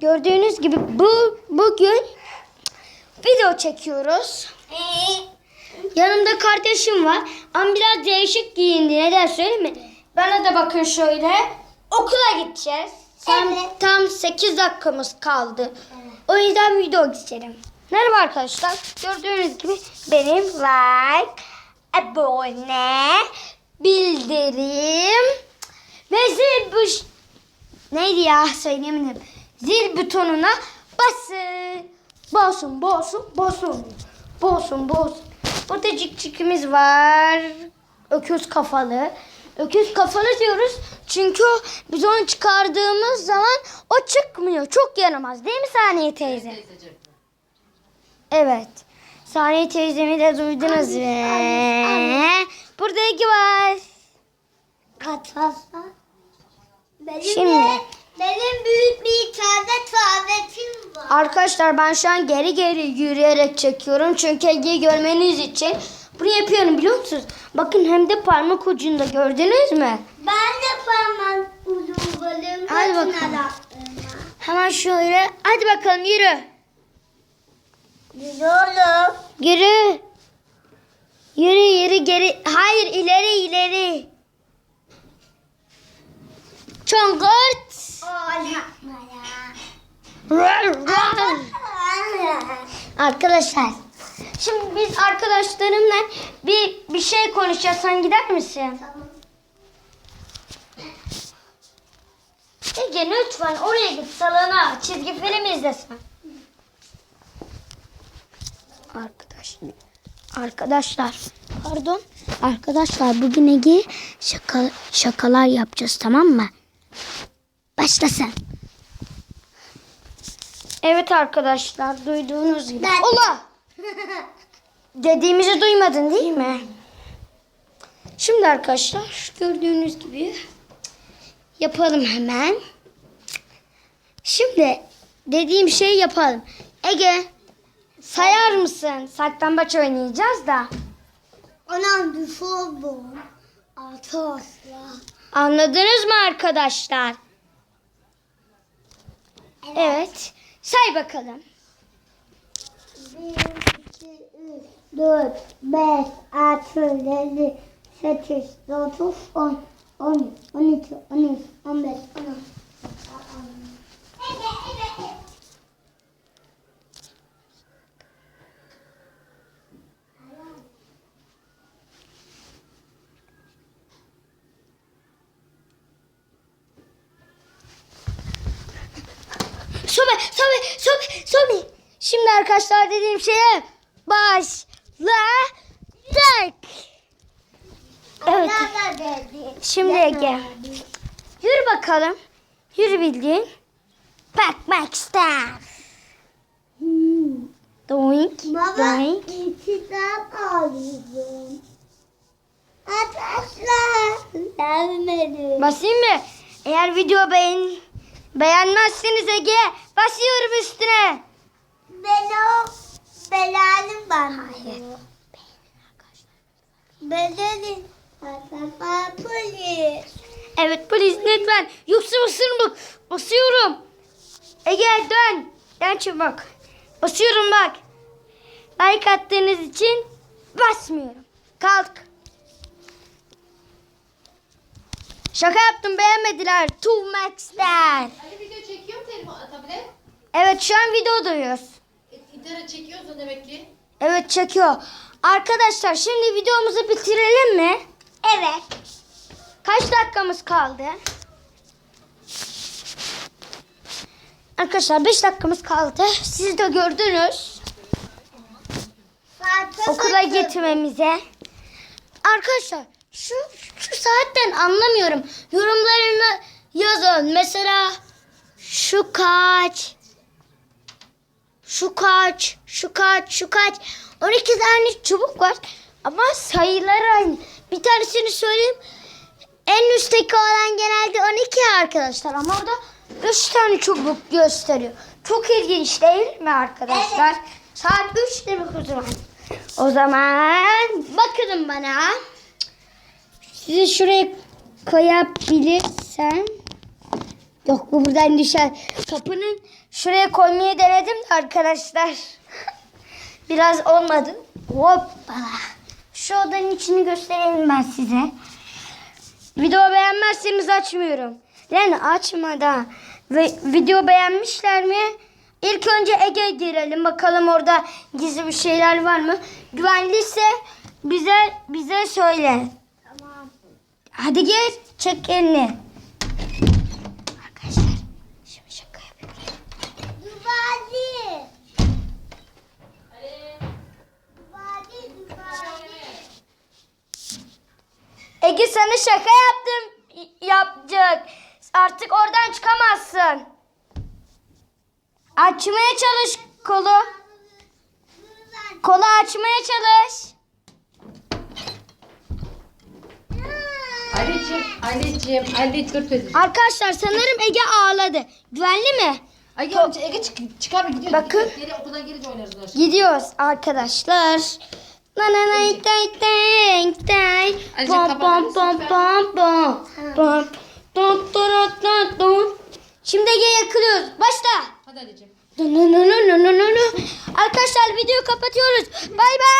Gördüğünüz gibi bu bugün video çekiyoruz. Yanımda kardeşim var. Ama biraz değişik giyindi. Neden söyleyeyim mi? Bana da bakın şöyle. Okula gideceğiz. Tam, Evet. tam 8 dakikamız kaldı. O yüzden video geçelim. Merhaba arkadaşlar. Gördüğünüz gibi benim like, abone, bildirim ve zil buş... Neydi ya söyleyemedim. Zil butonuna basın. Basın, basın, basın. Basın, basın. Burada cikcikimiz var. Öküz kafalı. Öküz kafalı diyoruz. Çünkü o, biz onu çıkardığımız zaman o çıkmıyor. Çok yaramaz. Değil mi Saniye teyze? Evet. Saniye teyzemi de duydunuz ve burada iki var. Katasa. Benim Şimdi. de benim büyük bir tane tuvaletim var. Arkadaşlar ben şu an geri geri yürüyerek çekiyorum. Çünkü Ege'yi görmeniz için bunu yapıyorum biliyor musunuz? Bakın hem de parmak ucunda gördünüz mü? Ben de parmak ucumbalım. Hadi bakalım. Hemen şöyle. Hadi bakalım yürü. Gidiyorum. Yürü. Yürü yürü geri. Hayır ileri ileri. Çongurt. O yapma ya. Arkadaşlar. Şimdi biz arkadaşlarımla bir bir şey konuşacağız. Sen gider misin? Tamam. Ege lütfen oraya git salona. Çizgi film izlesen. Arkadaşlar. Arkadaşlar. Pardon. Arkadaşlar bugün Ege şaka, şakalar yapacağız tamam mı? Başlasın. Evet arkadaşlar duyduğunuz gibi. Ben- Ola! Dediğimizi duymadın değil mi? Şimdi arkadaşlar gördüğünüz gibi yapalım hemen. Şimdi dediğim şeyi yapalım. Ege sayar mısın? Saklambaç oynayacağız da. Anam düşüyor bu. Altı asla. Anladınız mı arkadaşlar? Evet. Say bakalım. 1, 2, 3, 4, 5, 6, 7, 8, 9, 10, 11, 12, 13, 15, 16. Sobe, sobe, sobe, sobe. Şimdi arkadaşlar dediğim şeye başladık. Evet. Şimdi Ege. Yürü bakalım. Yürü bildiğin. Bakmak ister. Doink, Baba doink. kitap alıyorum. Arkadaşlar. Basayım mı? Eğer video beğen beğenmezseniz Ege basıyorum üstüne. Ben o belalım var. Hayır. Belalım. Polis. Evet polis lütfen. Yoksa basarım bak. Basıyorum. Ege dön. Dön çabuk. Basıyorum bak. Like attığınız için basmıyorum. Kalk. Şaka yaptım beğenmediler. Two Max'ler. Ali video çekiyor mu telefon, tablet? Evet şu an videodayız. E, İnternet çekiyorsa demek ki. Evet çekiyor. Arkadaşlar şimdi videomuzu bitirelim mi? Evet. Kaç dakikamız kaldı? Arkadaşlar 5 dakikamız kaldı. Siz de gördünüz Fatma okula gitmemize. Arkadaşlar şu şu saatten anlamıyorum. Yorumlarını yazın. Mesela şu kaç? Şu kaç? Şu kaç? Şu kaç? 12 tane çubuk var. Ama sayıları aynı. Bir tanesini söyleyeyim. En üstteki olan genelde 12 arkadaşlar. Ama orada 3 tane çubuk gösteriyor. Çok ilginç değil mi arkadaşlar? Saat 3 demek o zaman. O zaman bakın bana. Sizi şuraya koyabilirsem. Yok bu buradan düşer. Kapının şuraya koymayı denedim de arkadaşlar. Biraz olmadı. Hoppala. Şu odanın içini göstereyim ben size. Video beğenmezseniz açmıyorum. Yani açma da. Ve video beğenmişler mi? İlk önce Ege girelim. Bakalım orada gizli bir şeyler var mı? Güvenliyse bize bize söyle. Hadi gel. Çek elini. Arkadaşlar şimdi şaka yapıyorum. Duvarı. Ege sana şaka yaptım. Yapacak. Artık oradan çıkamazsın. Açmaya çalış kolu. Kolu açmaya çalış. Anneciğim, anneciğim, anneciğim dur teyze. Arkadaşlar sanırım Ege ağladı. Güvenli mi? Ay ya Ege çık, çıkar mı gidiyoruz? Bakın. Geri okuldan gelince oynarız zaman. Gidiyoruz arkadaşlar. Na na na day day day. Azıcık Pom pom pom pom pom. Pom. Dun dun dun dun. Şimdi Ege yakılıyoruz. Başla. Hadi anneciğim. Arkadaşlar videoyu kapatıyoruz. Bay bay.